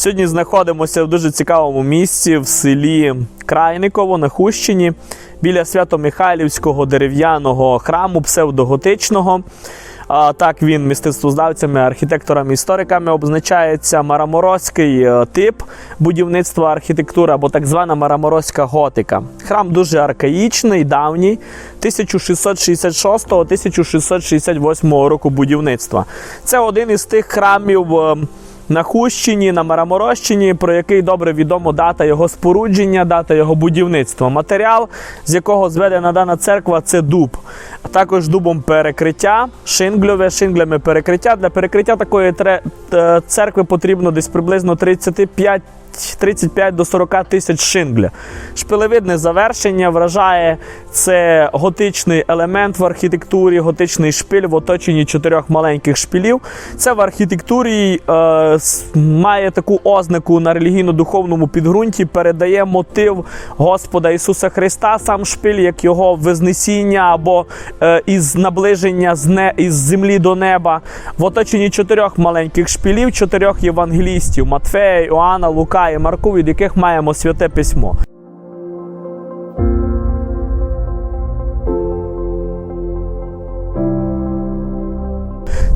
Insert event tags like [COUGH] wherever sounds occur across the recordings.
Сьогодні знаходимося в дуже цікавому місці в селі Крайниково на Хущині біля Свято-Михайлівського дерев'яного храму псевдоготичного. А, Так він мистецтвознавцями, архітекторами, істориками обозначається мараморозький е, тип будівництва архітектури або так звана мараморозька готика. Храм дуже архаїчний, давній, 1666-1668 року будівництва. Це один із тих храмів. На Хущині, на Мараморощині, про який добре відомо дата його спорудження, дата його будівництва. Матеріал, з якого зведена дана церква, це дуб. А також дубом перекриття, шингльове, шинглями перекриття. Для перекриття такої е, церкви потрібно десь приблизно 35 35 до 40 тисяч шингля. Шпилевидне завершення вражає це готичний елемент в архітектурі, готичний шпиль в оточенні чотирьох маленьких шпилів. Це в архітектурі е, має таку ознаку на релігійно-духовному підґрунті, передає мотив Господа Ісуса Христа, сам шпиль, як його вознесіння або е, із наближення з не, із землі до неба. В оточенні чотирьох маленьких шпилів, чотирьох євангелістів Матфея, Іоанна, Лука і Марку, від яких маємо святе письмо.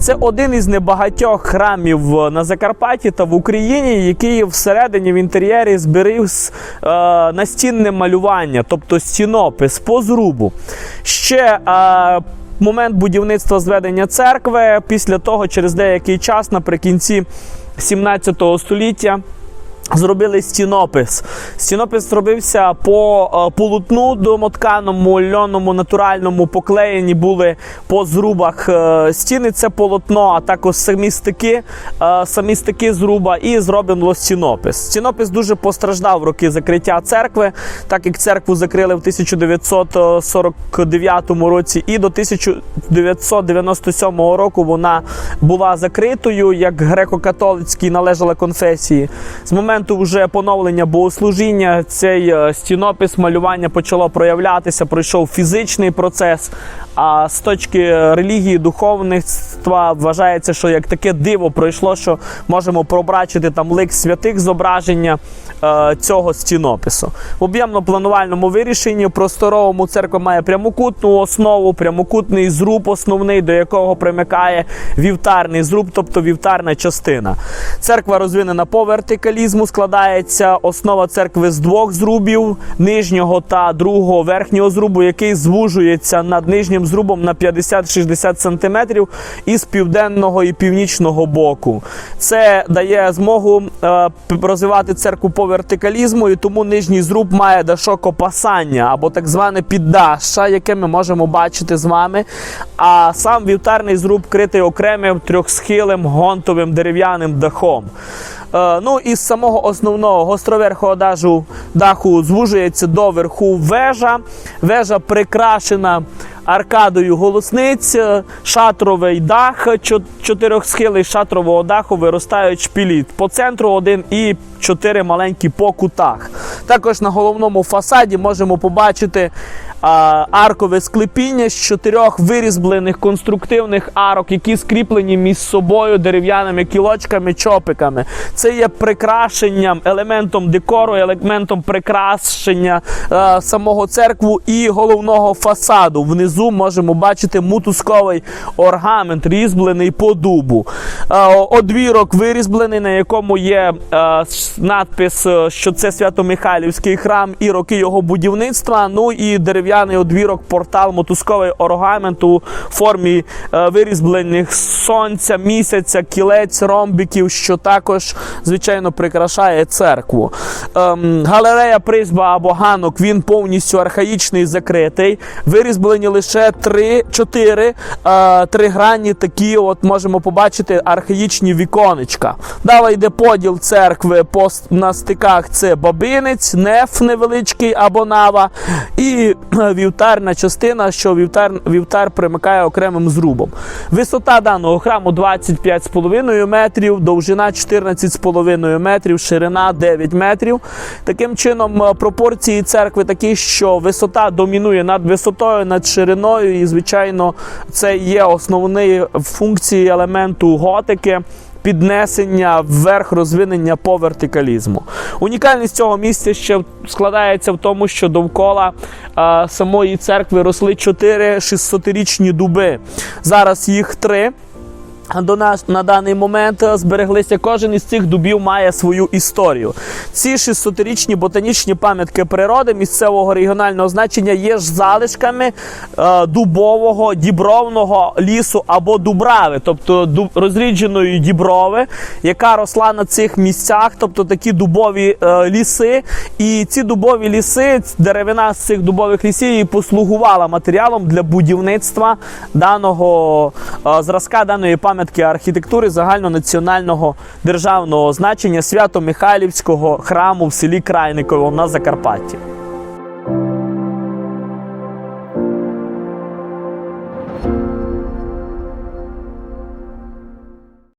Це один із небагатьох храмів е, на Закарпатті та в Україні, який всередині в інтер'єрі зберіг е, настінне малювання, тобто стінопис по зрубу. Ще е, момент будівництва зведення церкви. Після того, через деякий час, наприкінці 17 століття. Зробили стінопис. Стінопис зробився по е, полотну домотканому, льоному, натуральному, поклеєні були по зрубах е, стіни. Це полотно, а також самі стики, е, самі стики зруба, і зроблено стінопис. Стінопис дуже постраждав в роки закриття церкви, так як церкву закрили в 1949 році, і до 1997 року вона була закритою як греко-католицькій належала конфесії. З моменту вже поновлення богослужіння цей е, стінопис малювання почало проявлятися, пройшов фізичний процес. А з точки релігії, духовництва вважається, що як таке диво пройшло, що можемо пробачити там лик святих зображення е, цього стінопису. В об'ємно-планувальному вирішенні просторовому церква має прямокутну основу, прямокутний зруб основний, до якого примикає вівтарний зруб, тобто вівтарна частина. Церква розвинена по вертикалізму, складається основа церкви з двох зрубів, нижнього та другого верхнього зрубу, який звужується над нижнім зрубом на 50-60 см із південного і північного боку. Це дає змогу е, розвивати церкву по вертикалізму, і тому нижній зруб має дашокопасання або так зване піддаща, яке ми можемо бачити з вами. А сам вівтарний зруб критий окремим трьохсхилим гонтовим дерев'яним дахом. Е, Ну і з самого основного гостроверхого дажу, даху звужується до верху вежа. Вежа прикрашена аркадою голосниць, е, шатровий дах, чо- чотирьохсхилий шатрового даху виростають шпилі. По центру один і чотири маленькі по кутах. Також на головному фасаді можемо побачити а, аркове склепіння з чотирьох вирізблених конструктивних арок, які скріплені між собою дерев'яними кілочками, чопиками. Це є прикрашенням, елементом декору, елементом прикрашення е, самого церкву і головного фасаду. Внизу можемо бачити мотузковий орнамент, різьблений по дубу. Е, одвірок вирізблений, на якому є е, надпис, що це Свято-Михайлівський храм і роки його будівництва. Ну і дерев'яний одвірок, портал, мотузковий орнамент у формі е, вирізблених сонця, місяця, кілець, ромбиків, що також, звичайно, прикрашає церкву. Ем, галерея призьба або ганок він повністю архаїчний, закритий. Вирізблені лише три, чотири е, тригранні такі, от можемо побачити архаїчні віконечка. Далі йде поділ церкви по на стиках. Це бабинець, неф невеличкий або нава, і [CLEARS THROAT] вівтарна частина, що вівтар, вівтар примикає окремим зрубом. Висота даного храму 25,5 метрів, довжина 14,5 метрів, ширина 9 метрів. Таким чином, е, пропорції церкви такі, що висота домінує над висотою, над шириною, і, звичайно, це є основні функції елементу готики. Піднесення вверх розвинення по вертикалізму. Унікальність цього місця ще складається в тому, що довкола е, самої церкви росли чотири 600-річні дуби. Зараз їх три. До нас на даний момент е, збереглися. Кожен із цих дубів має свою історію. Ці 600-річні ботанічні пам'ятки природи місцевого регіонального значення є ж залишками е, дубового дібровного лісу або дубрави, тобто дуб, розрідженої діброви, яка росла на цих місцях, тобто такі дубові е, ліси. І ці дубові ліси, деревина з цих дубових лісів і послугувала матеріалом для будівництва даного е, зразка даної пам'ятки архітектури загальнонаціонального державного значення Свято-Михайлівського храму в селі Крайниково на Закарпатті.